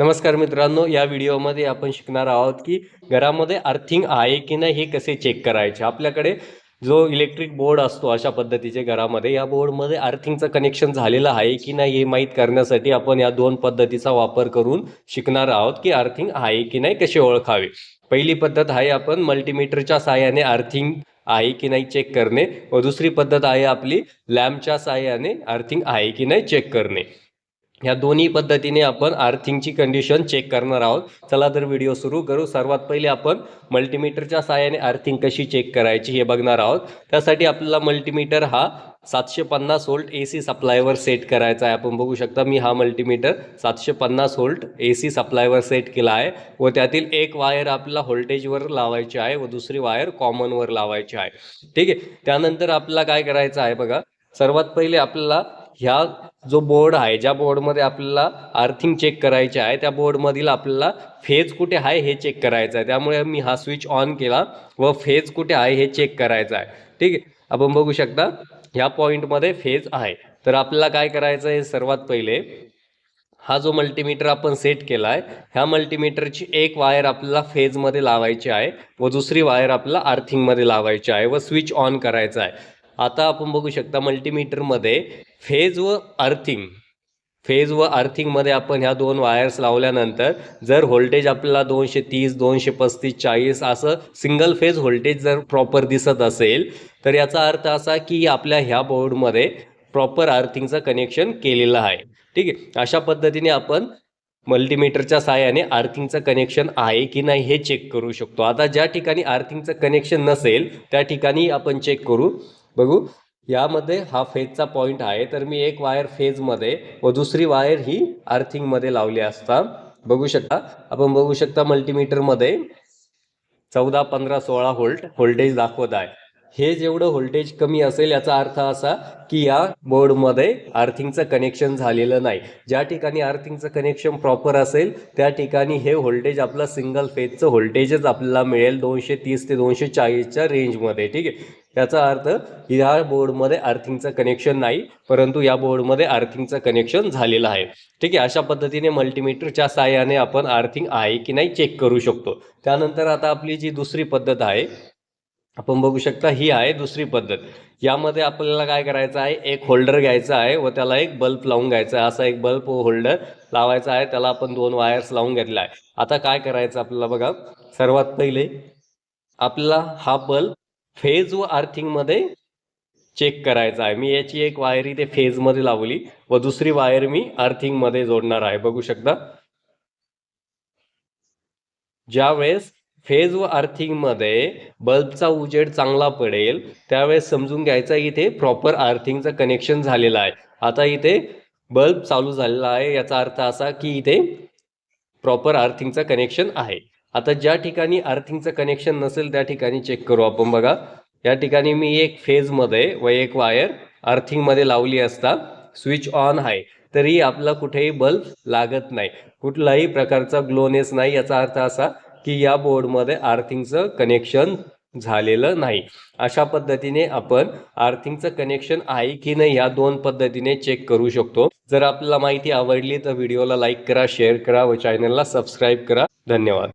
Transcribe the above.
नमस्कार मित्रांनो या व्हिडिओमध्ये आपण शिकणार आहोत की घरामध्ये अर्थिंग आहे की नाही हे कसे चेक करायचे. आपल्याकडे जो इलेक्ट्रिक बोर्ड असतो अशा पद्धतीचे घरामध्ये या बोर्डमध्ये अर्थिंगचं कनेक्शन झालेलं आहे की नाही हे माहीत करण्यासाठी आपण या दोन पद्धतीचा वापर करून शिकणार आहोत की अर्थिंग आहे की नाही कसे ओळखावे. पहिली पद्धत आहे आपण मल्टीमीटरच्या साहाय्याने अर्थिंग आहे की नाही चेक करणे. व दुसरी पद्धत आहे आपली लॅम्पच्या साहाय्याने अर्थिंग आहे की नाही चेक करणे. या दोन्ही पद्धतीने आपण अर्थिंगची कंडिशन चेक करणार आहोत. चला तर व्हिडिओ सुरू करू. सर्वात पहिले आपण मल्टीमीटरच्या साहाय्याने अर्थिंग कशी चेक करायची हे बघणार आहोत. त्यासाठी आपल्याला मल्टीमीटर हा सातशे पन्नास वोल्ट ए सी सप्लायवर सेट करायचा आहे. आपण बघू शकता मी हा मल्टीमीटर सातशे पन्नास वोल्ट ए सी सप्लायवर सेट केला आहे व त्यातील एक वायर आपल्याला व्होल्टेजवर लावायची आहे व दुसरी वायर कॉमनवर लावायची आहे. ठीक आहे? त्यानंतर आपल्याला काय करायचं आहे बघा. सर्वात पहिले आपल्याला ह्या जो बोर्ड आहे ज्या बोर्डमध्ये आपल्याला अर्थिंग चेक करायचे आहे त्या बोर्डमधील आपल्याला फेज कुठे आहे हे चेक करायचं आहे. त्यामुळे मी हा स्विच ऑन केला व फेज कुठे आहे हे चेक करायचं आहे. ठीक आहे? आपण बघू शकता ह्या पॉईंटमध्ये फेज आहे. तर आपल्याला काय करायचं आहे सर्वात पहिले हा जो मल्टीमीटर आपण सेट केला आहे ह्या मल्टीमीटरची एक वायर आपल्याला फेजमध्ये लावायची आहे व दुसरी वायर आपल्याला अर्थिंगमध्ये लावायची आहे व स्विच ऑन करायचा आहे. आता आपण बघू शकता मल्टीमीटरमध्ये फेज व अर्थिंग फेज व अर्थिंगमध्ये आपण ह्या दोन वायर्स लावल्यानंतर जर व्होल्टेज आपल्याला दोनशे तीस दोनशे पस्तीस चाळीस असं सिंगल फेज व्होल्टेज जर प्रॉपर दिसत असेल तर याचा अर्थ असा की आपल्या ह्या बोर्डमध्ये प्रॉपर अर्थिंगचं कनेक्शन केलेलं आहे. ठीक आहे? अशा पद्धतीने आपण मल्टीमीटरच्या साहाय्याने आर्थिंगचं कनेक्शन आहे की नाही हे चेक करू शकतो. आता ज्या ठिकाणी अर्थिंगचं कनेक्शन नसेल त्या ठिकाणी आपण चेक करू. बघू. यामध्ये हा फेजचा पॉईंट आहे. तर मी एक वायर फेजमध्ये व दुसरी वायर ही अर्थिंगमध्ये लावली असता. बघू शकता. आपण बघू शकता मल्टीमीटरमध्ये चौदा पंधरा सोळा होल्ट होल्टेज दाखवत आहे. हे जेवढं व्होल्टेज कमी असेल याचा अर्थ असा की या बोर्डमध्ये अर्थिंगचं कनेक्शन झालेलं नाही. ज्या ठिकाणी अर्थिंगचं कनेक्शन प्रॉपर असेल त्या ठिकाणी हे व्होल्टेज आपलं सिंगल फेजचं व्होल्टेजच आपल्याला मिळेल दोनशे तीस ते दोनशे चाळीसच्या रेंजमध्ये ठीक आहे? याचा अर्थ या बोर्डमध्ये अर्थिंगचं कनेक्शन नाही परंतु या बोर्डमध्ये अर्थिंगचं कनेक्शन झालेलं आहे. ठीक आहे अशा पद्धतीने मल्टीमीटरच्या साहाय्याने आपण अर्थिंग आहे की नाही चेक करू शकतो. त्यानंतर आता आपली जी दुसरी पद्धत आहे आपण बघू शकता ही आहे दुसरी पद्धत. यामध्ये आपल्याला काय करायचं आहे एक होल्डर घ्यायचा आहे व त्याला एक बल्ब लावून घ्यायचा आहे. असा एक बल्ब होल्डर लावायचा आहे त्याला आपण दोन वायर्स लावून घेतला आहे. आता काय करायचं आपल्याला बघा सर्वात पहिले आपल्याला हा बल्ब फेज व अर्थिंगमध्ये चेक करायचा आहे. मी याची एक वायर इथे फेजमध्ये लावली व दुसरी वायर मी अर्थिंगमध्ये जोडणार आहे. बघू शकता. ज्यावेळेस फेज व अर्थिंगमध्ये बल्बचा उजेड चांगला पडेल त्यावेळेस समजून घ्यायचा इथे प्रॉपर अर्थिंगचं कनेक्शन झालेलं आहे. आता इथे बल्ब चालू झालेला आहे. याचा अर्थ असा की इथे प्रॉपर अर्थिंगचं कनेक्शन आहे. आता ज्या ठिकाणी अर्थिंगचं कनेक्शन नसेल त्या ठिकाणी चेक करू. आपण बघा या ठिकाणी मी एक फेजमध्ये व एक वायर अर्थिंगमध्ये लावली असता स्विच ऑन आहे. तरी आपला कुठेही बल्ब लागत नाही. कुठलाही प्रकारचा ग्लोनेस नाही याचा अर्थ असा की या बोर्डमध्ये आर्थिंगचं कनेक्शन झालेलं नाही. अशा पद्धतीने आपण आर्थिंगचं कनेक्शन आहे की नाही या दोन पद्धतीने चेक करू शकतो. जर आपल्याला माहिती आवडली तर व्हिडिओला लाईक करा शेअर करा व चॅनलला सबस्क्राईब करा. धन्यवाद.